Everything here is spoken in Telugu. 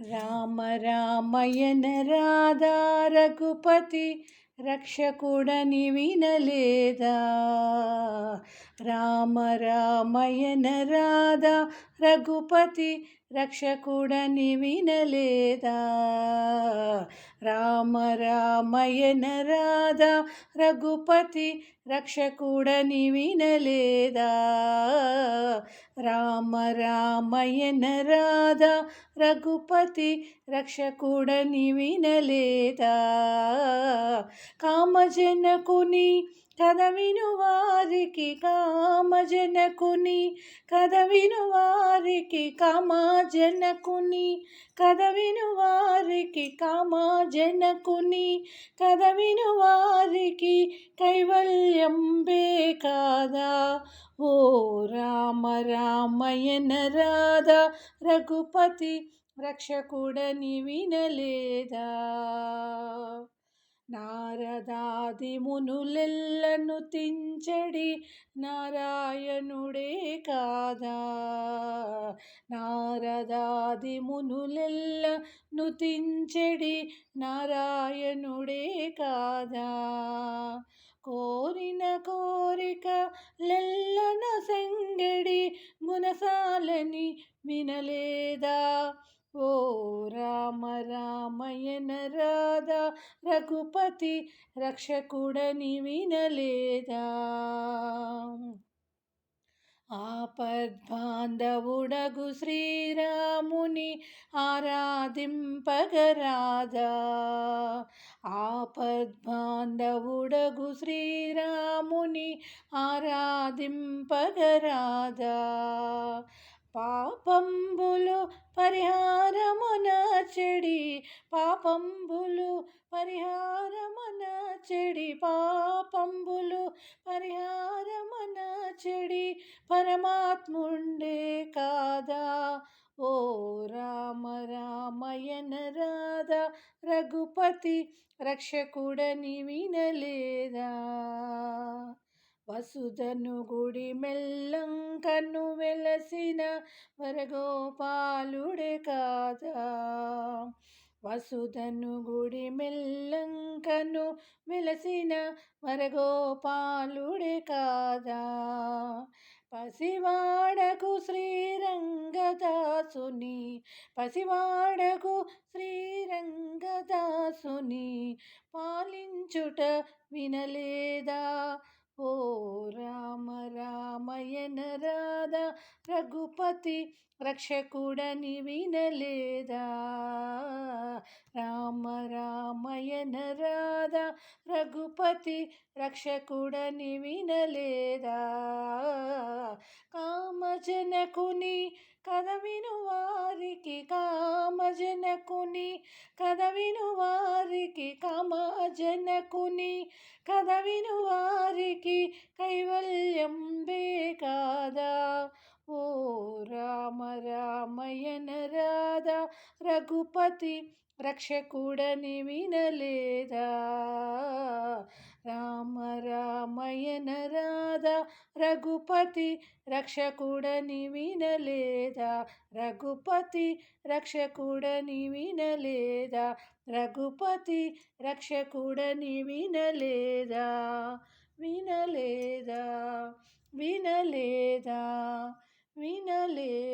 రామ రామయన రాధా రఘుపతి రక్షకుడని వినలేదా? రామ రామయన రాధా రఘుపతి రక్షకుడని వినలేదా? రామ రామయన రాధా రఘుపతి రక్షకుడని వినలేదా? రామ రామయన రాధా రఘుపతి రక్షకుడని వినలేదా? కామజనకుని కథ విను వారికి కామజనకుని కథ విను వారికి కామజనకుని కథ విను వారికి కామజనకుని కథ విను వారికి కైవల్యం కాదా ఓ రామ రామయన రాధా రఘుపతి రక్షకుడని వినలేదా? నారదాది మునులెల్లను తించడి నారాయణుడే కాదా. నారదాది మునులెల్లను తించడి నారాయణుడే కాదా. కోరిన కోరిక లెల్లన సెంగడి గుణసాలని వినలే రఘుపతి రక్షకుడని వినలేదా? ఆపద్బాంధవుడగు శ్రీరాముని ఆరాధింపగరాదా? ఆపద్బాంధవుడగు శ్రీరాముని ఆరాధింపగరాదా? పాపంబులు పరిహారమునచే పాపంబులు పరిహారమన చెడి పాపంబులు పరిహారమన చెడి పరమాత్ముండే కాదా? ఓ రామ రామయన రాధా రఘుపతి రక్షకుడని వినలేదా? వసుధను గుడి మెల్లంకను వెలసిన వరగోపాలుడే కాదా? వసుధను గుడి మెల్లంకను వెలసిన వరగోపాలుడే కాదా? పసివాడకు శ్రీరంగదాసుని పసివాడకు శ్రీరంగదాసుని పాలించుట వినలేదా? ఓ రామ రామయన రాధా రఘుపతి రక్షకుడని వినలేదా? రామయన రఘుపతి రక్షకుడని వినలేదా? కామజనకుని కథ విను వారికి కామజనకుని కథ విను వారికి కామజనకుని కథ విను వారికి కైవల్యం రఘుపతి రక్షకుడని వినలేదా? రామ రామయన రాధా రఘుపతి రక్షకుడని వినలేదా? రఘుపతి రక్షకుడని వినలేదా? రఘుపతి రక్షకుడని వినలేదా? వినలేదా? వినలేదా? వినలే